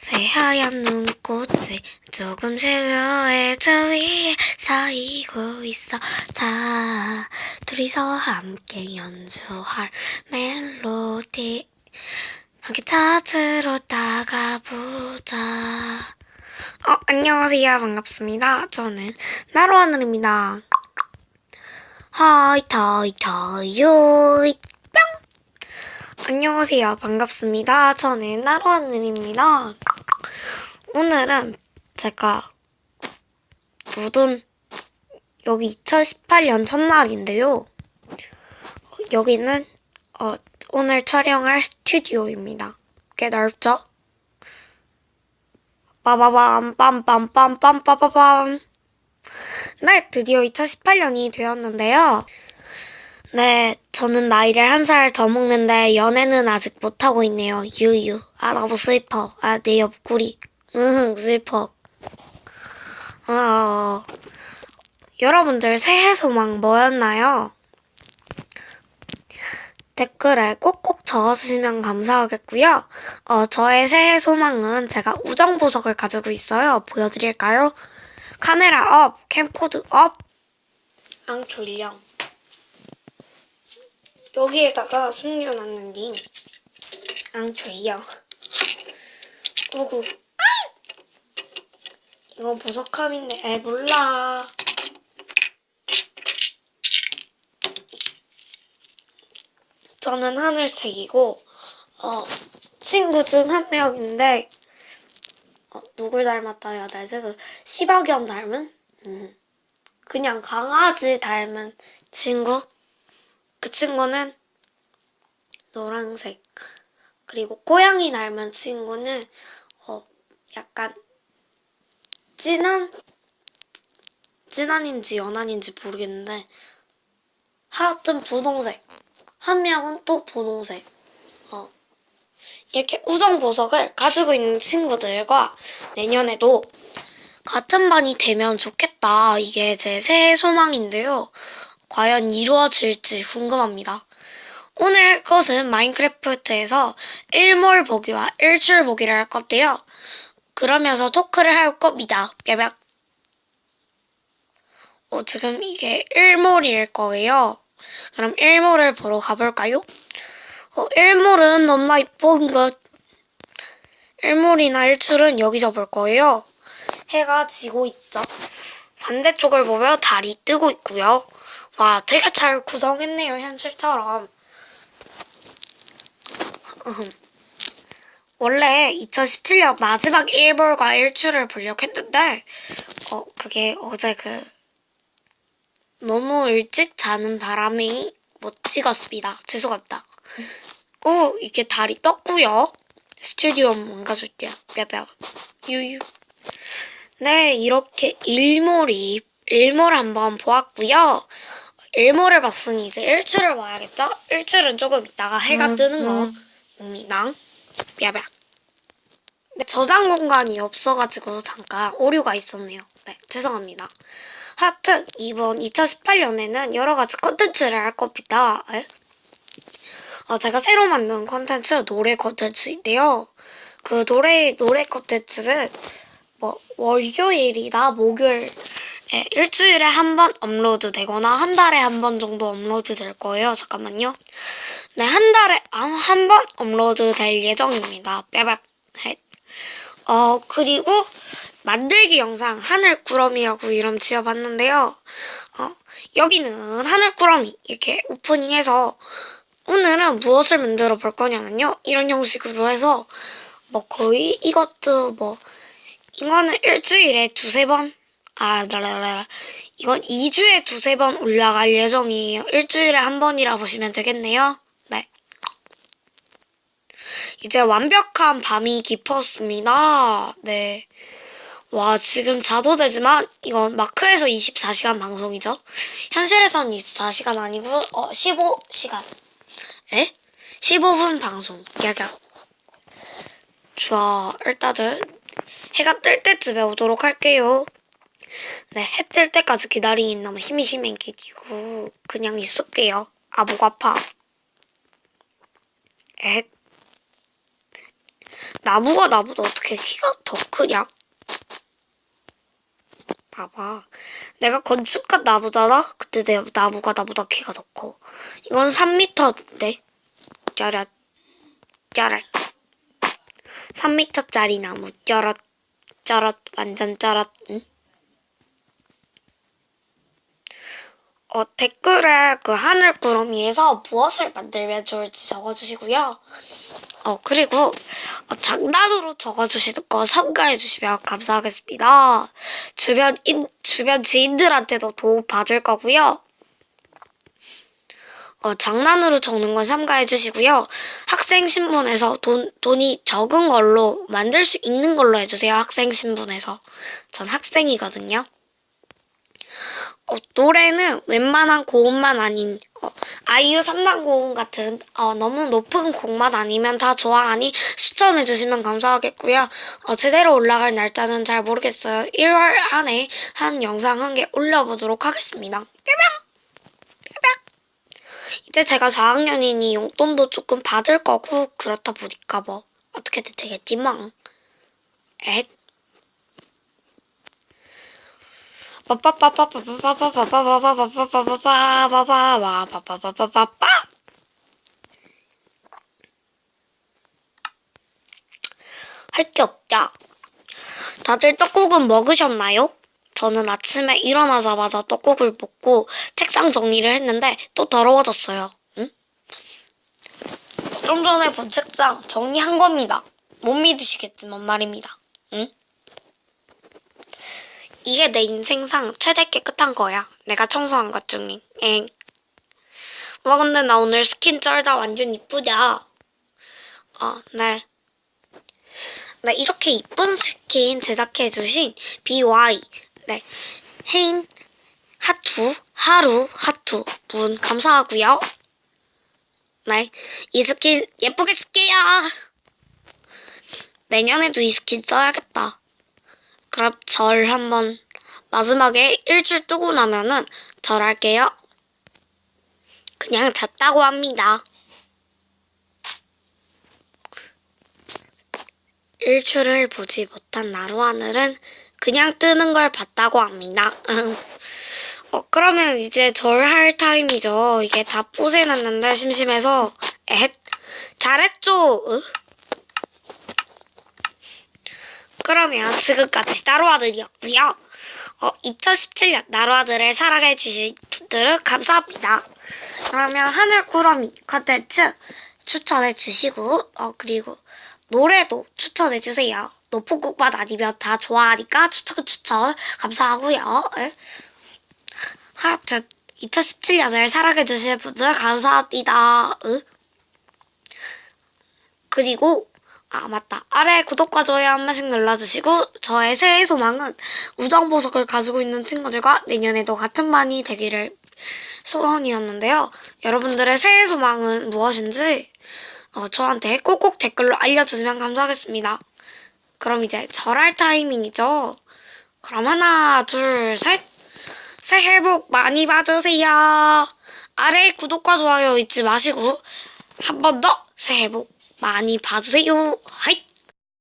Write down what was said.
새하얀 눈꽃이 조금씩 너의 저 위에 쌓이고 있어. 자 둘이서 함께 연주할 멜로디. 함께 찾으러 다가보자. 어 안녕하세요. 반갑습니다. 저는 나로하늘입니다. 하이 타이 타이 요이 뿅! 안녕하세요. 반갑습니다. 저는 나로하늘입니다. 오늘은 제가 묻은 여기 2018년 첫날인데요. 여기는 어, 오늘 촬영할 스튜디오입니다. 꽤 넓죠? 빠바밤 빰빰빰빰 빠바밤 네, 드디어 2018년이 되었는데요. 네, 저는 나이를 한 살 더 먹는데 연애는 아직 못하고 있네요. 유유. 아, 너무 슬퍼. 아, 내 옆구리. 응, 슬퍼. 어, 여러분들 새해 소망 뭐였나요? 댓글에 꼭꼭 적어주시면 감사하겠고요. 어, 저의 새해 소망은 제가 우정 보석을 가지고 있어요. 보여드릴까요? 카메라 업, 캠코드 업. 앙 졸려. 여기에다가 숨겨놨는데 안 졸려 우구 이건 보석함인데 에 몰라 저는 하늘색이고 어 친구 중 한 명인데 어, 누굴 닮았다 해야 되지? 그 시바견 닮은? 음. 그냥 강아지 닮은 친구? 그 친구는 노란색. 그리고 고양이 닮은 친구는 어 약간 진한 진한인지 연한인지 모르겠는데 하여튼 분홍색. 한 명은 또 분홍색. 어 이렇게 우정 보석을 가지고 있는 친구들과 내년에도 같은 반이 되면 좋겠다. 이게 제 새해 소망인데요. 과연 이루어질지 궁금합니다. 오늘 것은 마인크래프트에서 일몰 보기와 일출 보기를 할 건데요. 그러면서 토크를 할 겁니다. 뼈벽. 어, 지금 이게 일몰일 거예요. 그럼 일몰을 보러 가볼까요? 어, 일몰은 너무나 이쁜 것. 일몰이나 일출은 여기서 볼 거예요. 해가 지고 있죠. 반대쪽을 보면 달이 뜨고 있고요. 와, 되게 잘 구성했네요, 현실처럼. 원래 2017년 마지막 일몰과 일출을 보려고 했는데, 어, 그게 어제 그, 너무 일찍 자는 바람이 못 찍었습니다. 죄송합니다. 오, 이게 달이 떴고요. 스튜디오 망가줄게요. 뼈뼈. 유유. 네, 이렇게 일몰이, 일몰 한번 보았고요. 일몰을 봤으니 이제 일출을 봐야겠죠? 일출은 조금 있다가 해가 음, 뜨는 음. 거입니다. 네, 저장 공간이 없어가지고 잠깐 오류가 있었네요. 네, 죄송합니다. 하여튼 이번 2018년에는 여러 가지 컨텐츠를 할 겁니다. 에? 어, 제가 새로 만든 컨텐츠 노래 컨텐츠인데요. 그 노래 노래 컨텐츠는 뭐 월요일이나 목요일 에, 일주일에 한 번 업로드 되거나 한 달에 한 번 정도 업로드 될 거예요. 잠깐만요. 네, 한 달에 한 번 업로드 될 예정입니다. 빼박 헷. 어, 그리고 만들기 영상 하늘꾸러미라고 이름 지어봤는데요. 어, 여기는 하늘꾸러미 이렇게 오프닝해서 오늘은 무엇을 만들어 볼 거냐면요. 이런 형식으로 해서 뭐 거의 이것도 뭐 이거는 일주일에 두세 번 아, 라라라. 이건 2주에 두세 번 올라갈 예정이에요. 일주일에 한 번이라 보시면 되겠네요. 네. 이제 완벽한 밤이 깊었습니다. 네. 와, 지금 자도 되지만, 이건 마크에서 24시간 방송이죠. 현실에선 24시간 아니고, 어, 15시간. 에? 15분 방송. 야야. 자, 일단은, 해가 뜰 때쯤에 오도록 할게요. 네, 해 뜰 때까지 기다리긴 너무 힘이 심해 끼고, 그냥 있을게요. 아, 목 아파. 에 나무가 나보다 어떻게 키가 더 크냐? 봐봐. 내가 건축한 나무잖아? 근데 내 나무가 나보다 키가 더 커. 이건 3m인데. 짜랏. 짜랏. 3m짜리 나무. 짜랏. 짜랏. 완전 짜랏. 응? 어, 댓글에 그 하늘 구름이에서 무엇을 만들면 좋을지 적어주시고요. 어, 그리고 어, 장난으로 적어주시는 거 참가해 주시면 감사하겠습니다. 주변, 인, 주변 지인들한테도 도움 받을 거고요. 어, 장난으로 적는 건 참가해 주시고요. 학생 신분에서 돈, 돈이 적은 걸로 만들 수 있는 걸로 해주세요. 학생 신분에서. 전 학생이거든요. 어, 노래는 웬만한 고음만 아닌 어, 아이유 3단 고음 같은 어, 너무 높은 곡만 아니면 다 좋아하니 추천해 주시면 감사하겠고요. 어, 제대로 올라갈 날짜는 잘 모르겠어요. 1월 안에 한 영상 한 개 올려보도록 하겠습니다. 뿅뿅! 이제 제가 4학년이니 용돈도 조금 받을 거고 그렇다 보니까 뭐 어떻게든 되겠지 뭐. 엣. 할게 없다. 다들 떡국은 먹으셨나요? 저는 아침에 일어나자마자 떡국을 먹고 책상 정리를 했는데 또 더러워졌어요. 응? 좀 전에 본 책상 정리한 겁니다. 못 믿으시겠지만 말입니다. 응? 이게 내 인생상 최대 깨끗한 거야. 내가 청소한 것 중에. 엥. 와 근데 나 오늘 스킨 쩔다 완전 이쁘다. 어, 네. 네, 이렇게 이쁜 스킨 제작해주신 BY, 네, 혜인, 하투, 하루, 하투, 분, 감사하고요 네, 이 스킨 예쁘게 쓸게요. 내년에도 이 스킨 써야겠다. 그럼 절 한번 마지막에 일줄 뜨고 나면은 절 할게요. 그냥 잤다고 합니다. 일출을 보지 못한 나루 하늘은 그냥 뜨는 걸 봤다고 합니다. 어, 그러면 이제 절 할 타임이죠. 이게 다 뽀세놨는데 심심해서 엣 잘했죠. 으? 그러면 지금까지 나루아들이었고요. 어, 2017년 나루아들을 사랑해주신 분들은 감사합니다. 그러면 하늘꾸러미 컨텐츠 추천해주시고 어, 그리고 노래도 추천해주세요. 높은 곡만 아니면 다 좋아하니까 추천 추천 감사하고요. 에? 하여튼 2017년을 사랑해주신 분들 감사합니다. 으? 그리고 아 맞다 아래 구독과 좋아요 한 번씩 눌러주시고 저의 새해 소망은 우정 보석을 가지고 있는 친구들과 내년에도 같은 반이 되기를 소원이었는데요. 여러분들의 새해 소망은 무엇인지 어, 저한테 꼭꼭 댓글로 알려주시면 감사하겠습니다. 그럼 이제 절할 타이밍이죠. 그럼 하나 둘 셋 새해 복 많이 받으세요. 아래 구독과 좋아요 잊지 마시고 한 번 더 새해 복 많이 받으세요. 하이!